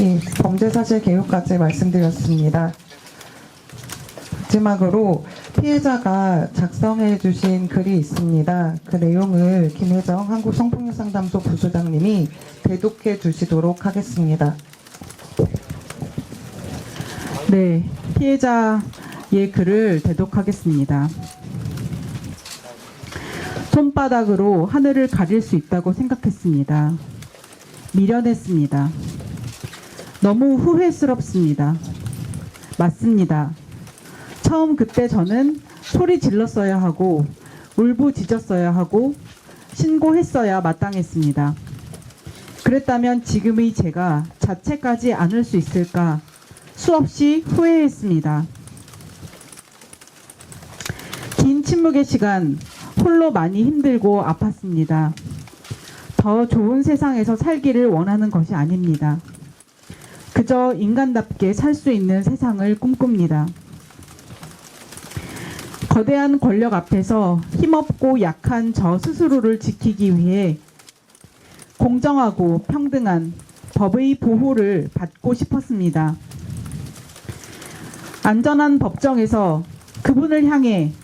예, 범죄사실 개요까지 말씀드렸습니다. 마지막으로 피해자가 작성해 주신 글이 있습니다. 그 내용을 김혜정 한국성폭력상담소 부소장님이 대독해 주시도록 하겠습니다. 네, 피해자의 글을 대독하겠습니다. 손바닥으로 하늘을 가릴 수 있다고 생각했습니다. 미련했습니다. 너무 후회스럽습니다. 맞습니다. 처음 그때 저는 소리 질렀어야 하고 울부짖었어야 하고 신고했어야 마땅했습니다. 그랬다면 지금의 제가 자책하지 않을 수 있을까 수없이 후회했습니다. 긴 침묵의 시간 홀로 많이 힘들고 아팠습니다. 더 좋은 세상에서 살기를 원하는 것이 아닙니다. 그저 인간답게 살 수 있는 세상을 꿈꿉니다. 거대한 권력 앞에서 힘없고 약한 저 스스로를 지키기 위해 공정하고 평등한 법의 보호를 받고 싶었습니다. 안전한 법정에서 그분을 향해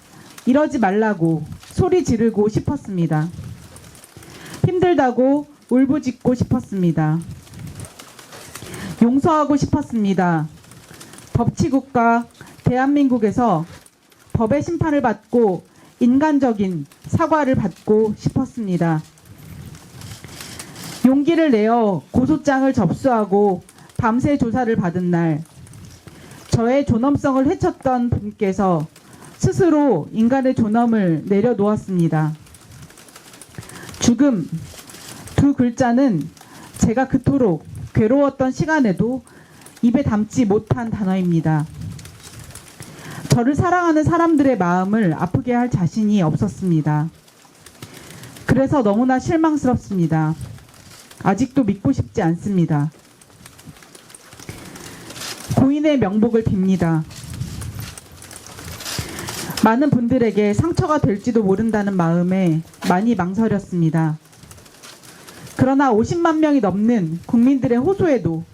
이러지 말라고 소리 지르고 싶었습니다. 힘들다고 울부짖고 싶었습니다. 용서하고 싶었습니다. 법치국가 대한민국에서 법의 심판을 받고 인간적인 사과를 받고 싶었습니다. 용기를 내어 고소장을 접수하고 밤새 조사를 받은 날, 저의 존엄성을 해쳤던 분께서 스스로 인간의 존엄을 내려놓았습니다. 죽음 두 글자는 제가 그토록 괴로웠던 시간에도 입에 담지 못한 단어입니다. 저를 사랑하는 사람들의 마음을 아프게 할 자신이 없었습니다. 그래서 너무나 실망스럽습니다. 아직도 믿고 싶지 않습니다. 고인의 명복을 빕니다. 많은 분들에게 상처가 될지도 모른다는 마음에 많이 망설였습니다. 그러나 50만 명이 넘는 국민들의 호소에도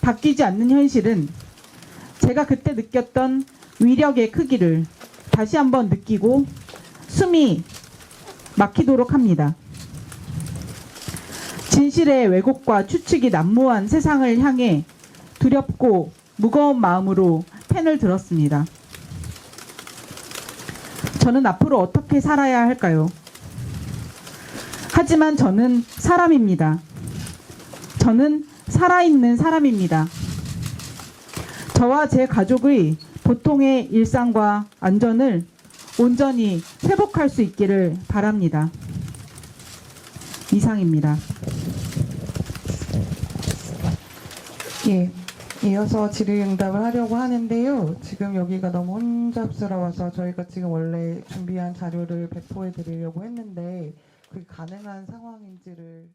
바뀌지 않는 현실은 제가 그때 느꼈던 위력의 크기를 다시 한번 느끼고 숨이 막히도록 합니다. 진실의 왜곡과 추측이 난무한 세상을 향해 두렵고 무거운 마음으로 펜을 들었습니다. 저는 앞으로 어떻게 살아야 할까요? 하지만 저는 사람입니다. 저는 살아있는 사람입니다. 저와 제 가족의 보통의 일상과 안전을 온전히 회복할 수 있기를 바랍니다. 이상입니다. 예, 이어서 질의응답을 하려고 하는데요. 지금 여기가 너무 혼잡스러워서 저희가 지금 원래 준비한 자료를 배포해 드리려고 했는데 그게 가능한 상황인지를